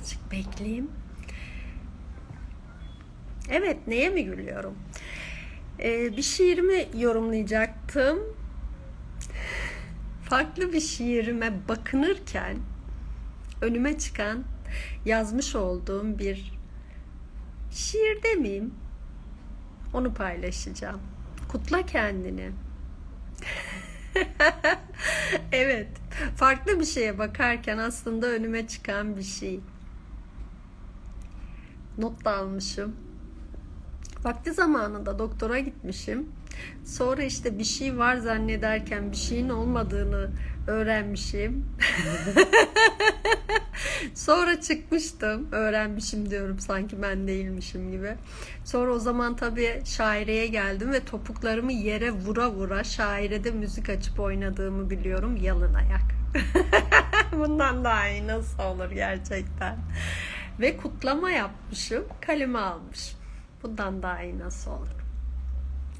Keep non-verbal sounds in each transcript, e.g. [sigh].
Birazcık bekleyeyim. Evet, neye mi gülüyorum? Ee, bir şiirimi yorumlayacaktım. Farklı bir şiirime bakınırken önüme çıkan yazmış olduğum bir şiir demeyeyim. Onu paylaşacağım. Kutla kendini. [laughs] evet, farklı bir şeye bakarken aslında önüme çıkan bir şey. Not da almışım. Vakti zamanında doktora gitmişim. Sonra işte bir şey var zannederken bir şeyin olmadığını öğrenmişim. [laughs] Sonra çıkmıştım. Öğrenmişim diyorum sanki ben değilmişim gibi. Sonra o zaman tabii şaireye geldim ve topuklarımı yere vura vura şairede müzik açıp oynadığımı biliyorum. Yalın ayak. [laughs] Bundan daha iyi nasıl olur gerçekten. Ve kutlama yapmışım. Kaleme almışım. Bundan daha iyi nasıl olur?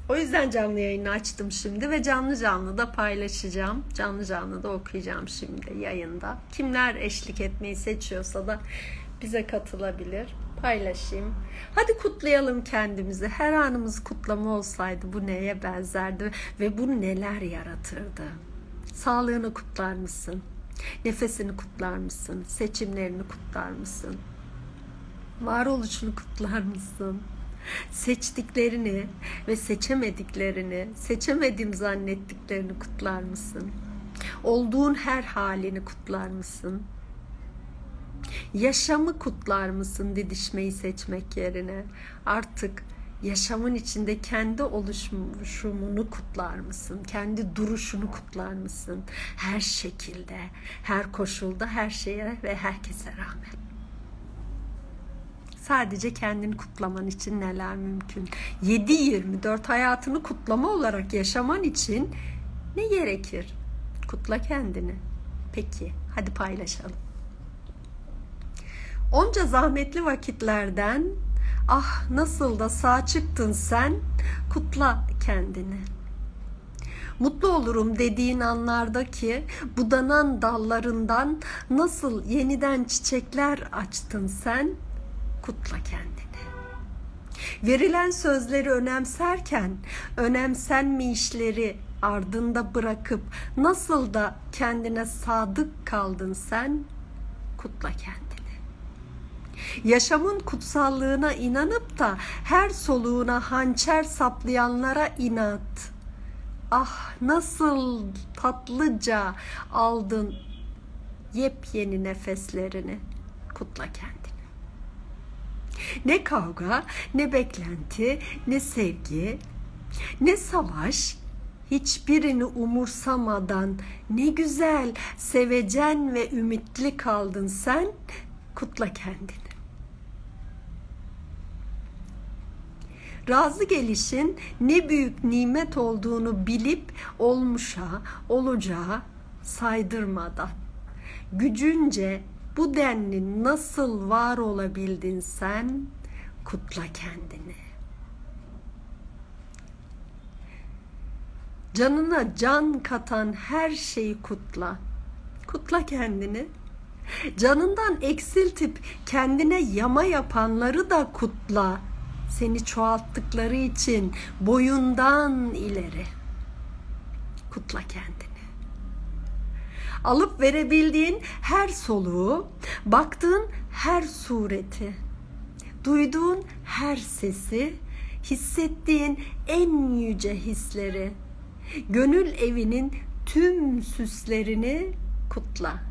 O yüzden canlı yayını açtım şimdi ve canlı canlı da paylaşacağım. Canlı canlı da okuyacağım şimdi yayında. Kimler eşlik etmeyi seçiyorsa da bize katılabilir. Paylaşayım. Hadi kutlayalım kendimizi. Her anımız kutlama olsaydı bu neye benzerdi ve bu neler yaratırdı? Sağlığını kutlar mısın? Nefesini kutlar mısın? Seçimlerini kutlar mısın? Varoluşunu kutlar mısın? Seçtiklerini ve seçemediklerini, seçemedim zannettiklerini kutlar mısın? Olduğun her halini kutlar mısın? Yaşamı kutlar mısın didişmeyi seçmek yerine? Artık yaşamın içinde kendi oluşumunu kutlar mısın? Kendi duruşunu kutlar mısın? Her şekilde, her koşulda, her şeye ve herkese rağmen. Sadece kendini kutlaman için neler mümkün? 7-24 hayatını kutlama olarak yaşaman için ne gerekir? Kutla kendini. Peki, hadi paylaşalım. Onca zahmetli vakitlerden ah nasıl da sağ çıktın sen kutla kendini. Mutlu olurum dediğin anlardaki budanan dallarından nasıl yeniden çiçekler açtın sen kutla kendini. Verilen sözleri önemserken önemsenme işleri ardında bırakıp nasıl da kendine sadık kaldın sen kutla kendini. Yaşamın kutsallığına inanıp da her soluğuna hançer saplayanlara inat. Ah nasıl tatlıca aldın yepyeni nefeslerini kutla kendini. Ne kavga, ne beklenti, ne sevgi, ne savaş, hiçbirini umursamadan ne güzel, sevecen ve ümitli kaldın sen, kutla kendini. Razı gelişin ne büyük nimet olduğunu bilip olmuşa, olacağı saydırmadan, gücünce bu denli nasıl var olabildin sen? Kutla kendini. Canına can katan her şeyi kutla. Kutla kendini. Canından eksiltip kendine yama yapanları da kutla. Seni çoğalttıkları için boyundan ileri. Kutla kendini alıp verebildiğin her soluğu, baktığın her sureti, duyduğun her sesi, hissettiğin en yüce hisleri, gönül evinin tüm süslerini kutla,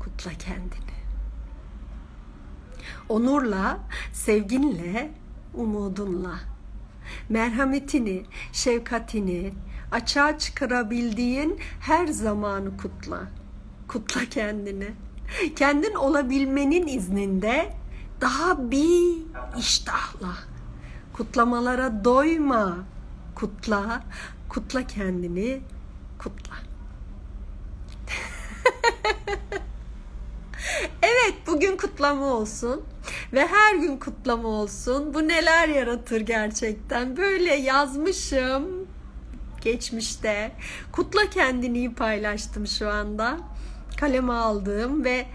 kutla kendini. Onurla, sevginle, umudunla, merhametini, şefkatini açığa çıkarabildiğin her zamanı kutla kutla kendini. Kendin olabilmenin izninde daha bir iştahla. Kutlamalara doyma. Kutla, kutla kendini, kutla. [laughs] evet, bugün kutlama olsun ve her gün kutlama olsun. Bu neler yaratır gerçekten. Böyle yazmışım geçmişte. Kutla kendini paylaştım şu anda kaleme aldığım ve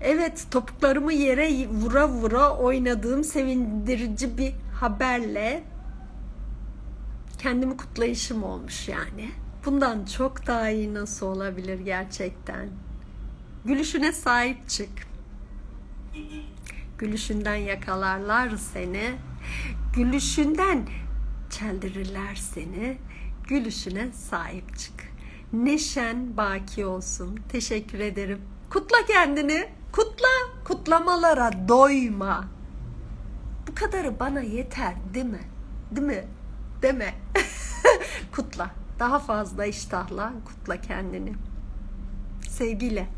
Evet, topuklarımı yere vura vura oynadığım sevindirici bir haberle kendimi kutlayışım olmuş yani. Bundan çok daha iyi nasıl olabilir gerçekten? Gülüşüne sahip çık. Gülüşünden yakalarlar seni. Gülüşünden çeldirirler seni. Gülüşüne sahip çık. Neşen baki olsun. Teşekkür ederim. Kutla kendini. Kutla. Kutlamalara doyma. Bu kadarı bana yeter değil mi? Değil mi? Mi? [laughs] kutla. Daha fazla iştahla kutla kendini. Sevgiyle.